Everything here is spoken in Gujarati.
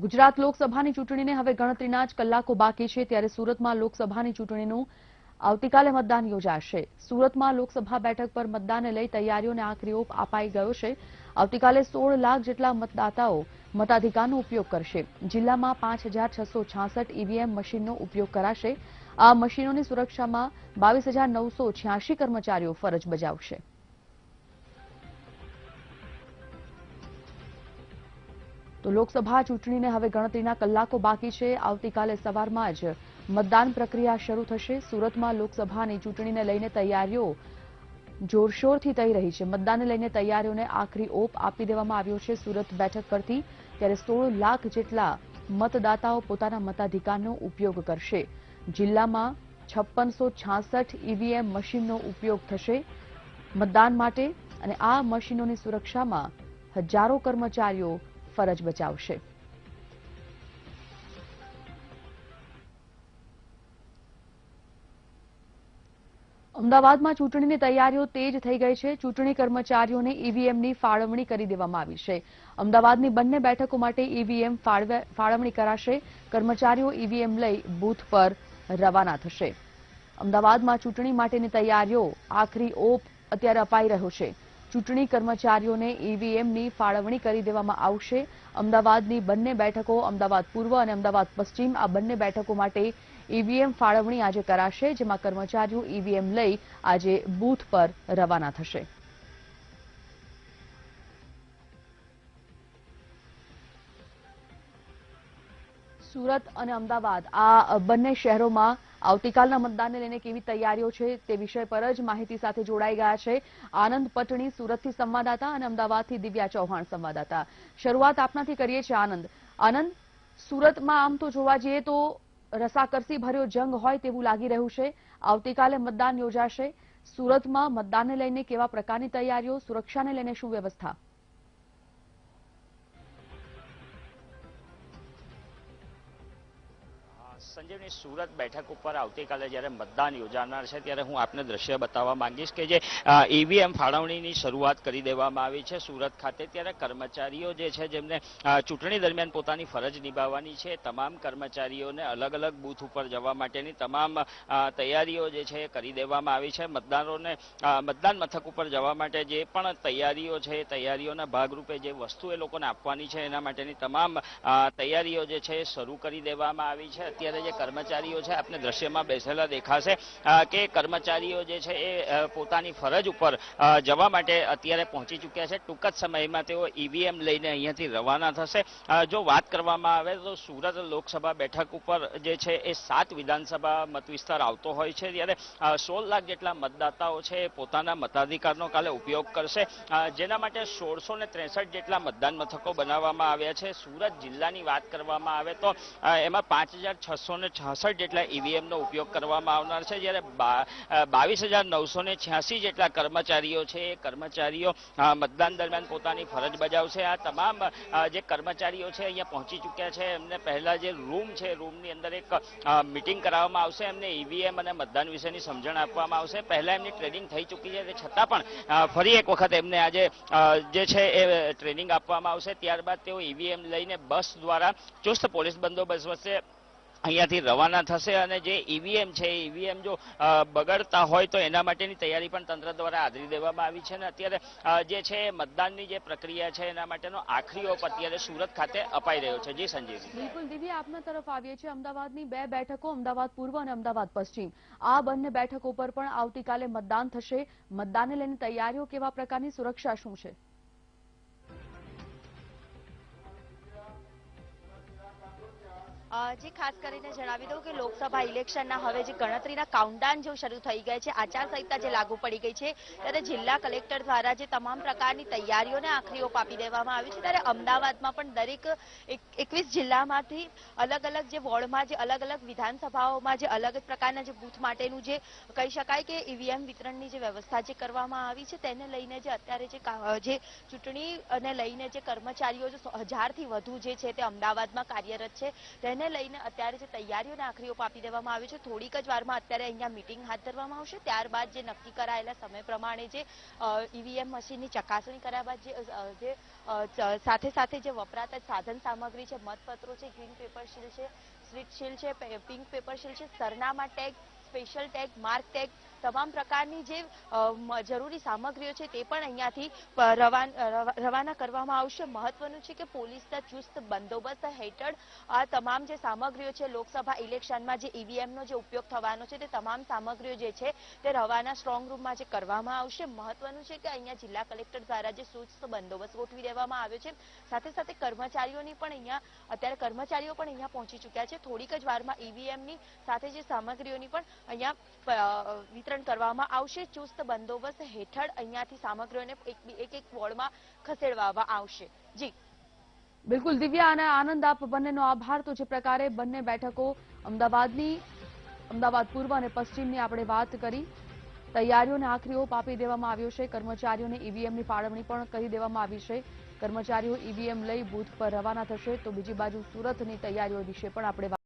ગુજરાત લોકસભાની ચૂંટણીને હવે ગણતરીના જ કલાકો બાકી છે ત્યારે સુરતમાં લોકસભાની ચૂંટણીનું આવતીકાલે મતદાન યોજાશે. સુરતમાં લોકસભા બેઠક પર મતદાનને લઈ તૈયારીઓને આખરી ઓપ અપાઈ ગયો છે. આવતીકાલે સોળ લાખ જેટલા મતદાતાઓ મતાધિકારનો ઉપયોગ કરશે. જિલ્લામાં પાંચ હજાર છસો છાસઠ ઈવીએમ મશીનનો ઉપયોગ કરાશે. આ મશીનોની સુરક્ષામાં બાવીસ હજાર નવસો છ્યાસી કર્મચારીઓ ફરજ બજાવશે. તો લોકસભા ચૂંટણીને હવે ગણતરીના કલાકો બાકી છે. આવતીકાલે સવારમાં જ મતદાન પ્રક્રિયા શરૂ થશે. સુરતમાં લોકસભાની ચૂંટણીને લઈને તૈયારીઓ જોરશોરથી થઈ રહી છે. મતદાનને લઈને તૈયારીઓને આખરી ઓપ આપી દેવામાં આવ્યો છે. સુરત બેઠક પરથી ત્યારે સોળ લાખ જેટલા મતદાતાઓ પોતાના મતાધિકારનો ઉપયોગ કરશે. જિલ્લામાં છપ્પનસો છાસઠ ઈવીએમ મશીનનો ઉપયોગ થશે મતદાન માટે અને આ મશીનોની સુરક્ષામાં હજારો કર્મચારીઓ ફરજ બજાવશે. અમદાવાદમાં ચૂંટણીની તૈયારીઓ તેજ થઈ ગઈ છે. ચૂંટણી કર્મચારીઓને ઈવીએમની ફાળવણી કરી દેવામાં આવી છે. અમદાવાદની બંને બેઠકો માટે ઈવીએમ ફાળવણી કરાશે. કર્મચારીઓ ઈવીએમ લઈ બૂથ પર રવાના થશે. અમદાવાદમાં ચૂંટણી માટેની તૈયારીઓ આખરી ઓપ અત્યારે અપાઈ રહ્યો છે. ચૂંટણી કર્મચારીઓને ઈવીએમની ફાળવણી કરી દેવામાં આવશે. અમદાવાદની બંને બેઠકો, અમદાવાદ પૂર્વ અને અમદાવાદ પશ્ચિમ, આ બંને બેઠકો માટે ઈવીએમ ફાળવણી આજે કરાશે, જેમાં કર્મચારીઓ ઈવીએમ લઈ આજે બૂથ પર રવાના થશે. સુરત અને અમદાવાદ, આ બંને શહેરોમાં આવતીકાલના મતદાનને લઈને કેવી તૈયારીઓ છે તે વિષય પર જ માહિતી સાથે જોડાઈ ગયા છે આનંદ પટણી, સુરતથી સંવાદદાતા અને અમદાવાદથી દિવ્યા ચૌહાણ સંવાદદાતા. શરૂઆત આપનાથી કરીએ છીએ આનંદ. આનંદ, સુરતમાં આમ તો જોવા જઈએ તો રસાકરસી ભર્યો જંગ હોય તેવું લાગી રહ્યું છે. આવતીકાલે મતદાન યોજાશે. સુરતમાં મતદાનને લઈને કેવા પ્રકારની તૈયારીઓ, સુરક્ષાને લઈને શું વ્યવસ્થા? સંજીવની સુરત બેઠક ઉપર આવતીકાલે જ્યારે મતદાન યોજાનાર છે, ત્યારે હું આપને દ્રશ્ય બતાવવા માંગીશ કે જે ઈવીએમ ફાળવણીની શરૂઆત કરી દેવામાં આવી છે સુરત ખાતે. ત્યારે કર્મચારીઓ જે છે, જેમને ચૂંટણી દરમિયાન પોતાની ફરજ નિભાવવાની છે, તમામ કર્મચારીઓને અલગ અલગ બૂથ ઉપર જવા માટેની તમામ તૈયારીઓ જે છે કરી દેવામાં આવી છે. મતદારોને મતદાન મથક ઉપર જવા માટે જે પણ તૈયારીઓ છે, એ તૈયારીઓના ભાગરૂપે જે વસ્તુ એ લોકોને આપવાની છે, એના માટેની તમામ તૈયારીઓ જે છે શરૂ કરી દેવામાં આવી છે. અત્યારે જે કર્મચારીઓ છે, આપને દ્રશ્યમાં બેસેલા દેખાશે કે કર્મચારીઓ જે છે એ પોતાની ફરજ ઉપર જવા માટે અત્યારે પહોંચી ચૂક્યા છે. ટૂંક જ સમયમાં તેઓ ઈવીએમ લઈને અહીંયાથી રવાના થશે. જો વાત કરવામાં આવે તો સુરત લોકસભા બેઠક ઉપર જે છે એ સાત વિધાનસભા મતવિસ્તાર આવતો હોય છે. ત્યારે સોળ લાખ જેટલા મતદાતાઓ છે પોતાના મતાધિકારનો કાલે ઉપયોગ કરશે. જેના માટે સોળસો ને ત્રેસઠ જેટલા મતદાન મથકો બનાવવામાં આવ્યા છે. સુરત જિલ્લાની વાત કરવામાં આવે તો એમાં પાંચ હજાર છસો ને છાસઠ જેટલા ઈવીએમનો ઉપયોગ કરવામાં આવનાર છે. જ્યારે બાવીસ હજાર નવસો ને છ્યાસી જેટલા કર્મચારીઓ છે, એ કર્મચારીઓ મતદાન દરમિયાન પોતાની ફરજ બજાવશે. આ તમામ જે કર્મચારીઓ છે અહીંયા પહોંચી ચૂક્યા છે. એમને પહેલા જે રૂમ છે, રૂમની અંદર એક મિટિંગ કરાવવામાં આવશે. એમને ઈવીએમ અને મતદાન વિશેની સમજણ આપવામાં આવશે. પહેલા એમની ટ્રેનિંગ થઈ ચૂકી છે. તે છતાં પણ ફરી એક વખત એમને આજે જે છે એ ટ્રેનિંગ આપવામાં આવશે. ત્યારબાદ તેઓ ઈવીએમ લઈને બસ દ્વારા ચુસ્ત પોલીસ બંદોબસ્ત વચ્ચે અહીંયાથી રવાના થશે અને જે ઈવીએમ છે ઈવીએમ જો બગડતા હોય તો એના માટેની તૈયારી પણ તંત્ર દ્વારા આદરી દેવામાં આવી છે અને અત્યારે જે છે, મતદાનની જે પ્રક્રિયા છે, એના માટેનો આખરી ઓપ અત્યારે સુરત ખાતે અપાઈ રહ્યો છે. જી સંજીવ. બિલકુલ દિવ્યા, આપના તરફ આવીએ છીએ અમદાવાદની બે બેઠકો, અમદાવાદ પૂર્વ અને અમદાવાદ પશ્ચિમ. આ બંને બેઠકો પર પણ આવતીકાલે મતદાન થશે. મતદાનને લઈને તૈયારીઓ કેવા પ્રકારની, સુરક્ષા શું છે? જે ખાસ કરીને જણાવી દઉં કે લોકસભા ઇલેક્શનના હવે જે ગણતરીના કાઉન્ટડાઉન જો શરૂ થઈ ગયા છે આચારસંહિતા જે લાગુ પડી ગઈ છે, ત્યારે જિલ્લા કલેક્ટર દ્વારા જે તમામ પ્રકારની તૈયારીઓને આખરી ઓપ આપી દેવામાં આવી છે, ત્યારે અમદાવાદમાં પણ દરેક એકવીસ જિલ્લામાંથી અલગ અલગ જે વોર્ડમાં જે અલગ અલગ વિધાનસભાઓમાં જે અલગ જ પ્રકારના જે બૂથ માટેનું જે કહી શકાય કે ઈવીએમ વિતરણની જે વ્યવસ્થા જે કરવામાં આવી છે, તેને લઈને જે અત્યારે જે ચૂંટણી અને લઈને જે કર્મચારીઓ હજારથી વધુ જે છે તે અમદાવાદમાં કાર્યરત છે, તેને લઈને લઈને અત્યારે જે તૈયારીઓને આખરી આપી દેવામાં આવ્યો છે, થોડીક જ વારમાં અત્યારે અહીંયા મિટિંગ હાથ ધરવામાં આવશે. ત્યારબાદ જે નક્કી કરાયેલા સમય પ્રમાણે જે ઈવીએમ મશીનની ચકાસણી કર્યા બાદ જે સાથે સાથે જે વપરાતા સાધન સામગ્રી છે, મતપત્રો છે ગ્રીન પેપર શીલ છે સ્વીટ શીલ છે પિંક પેપર શીલ છે, સરનામા tag special tag mark tag તમામ પ્રકારની જે જરૂરી સામગ્રીઓ છે તે પણ અહીંયાથી રવાન- રવા- રવાના કરવામાં આવશે. મહત્વનું છે કે પોલીસના ચુસ્ત બંદોબસ્ત હેઠળ આ તમામ જે સામગ્રીઓ છે, લોકસભા ઇલેક્શનમાં જે ઈવીએમનો જે ઉપયોગ થવાનો છે, તે તમામ સામગ્રીઓ જે છે, તે રવાના સ્ટ્રોંગ રૂમમાં જે કરવામાં આવશે. મહત્વનું છે કે અહીંયા જિલ્લા કલેક્ટર દ્વારા જે ચુસ્ત બંદોબસ્ત ગોઠવી દેવામાં આવ્યો છે. સાથે સાથે કર્મચારીઓની પણ અહીંયા, અત્યારે કર્મચારીઓ પણ અહીંયા પહોંચી ચૂક્યા છે. થોડીક જ વારમાં ઈવીએમની સાથે જે સામગ્રીઓની પણ અહીંયા વિતરણ કરવામાં આવશે. ચુસ્ત બંદોબસ્ત હેઠળ અહીંયાથી સામગ્રીઓને એક એક વોર્ડમાં ખસેડવામાં આવશે. જી. બિલકુલ, દિવ્યા અને આનંદ, આપ બંનેનો આભાર. તો જે પ્રકારે બંને બેઠકો અમદાવાદની, અમદાવાદ પૂર્વ અને પશ્ચિમની આપણે વાત કરી. તૈયારીઓને આખરી ઓપ આપી દેવામાં આવ્યો છે. કર્મચારીઓને ઈવીએમની ફાળવણી પણ કરી દેવામાં આવી છે. કર્મચારીઓ ઈવીએમ લઈ બૂથ પર રવાના થશે. તો બીજી બાજુ સુરતની તૈયારીઓ વિશે પણ આપણે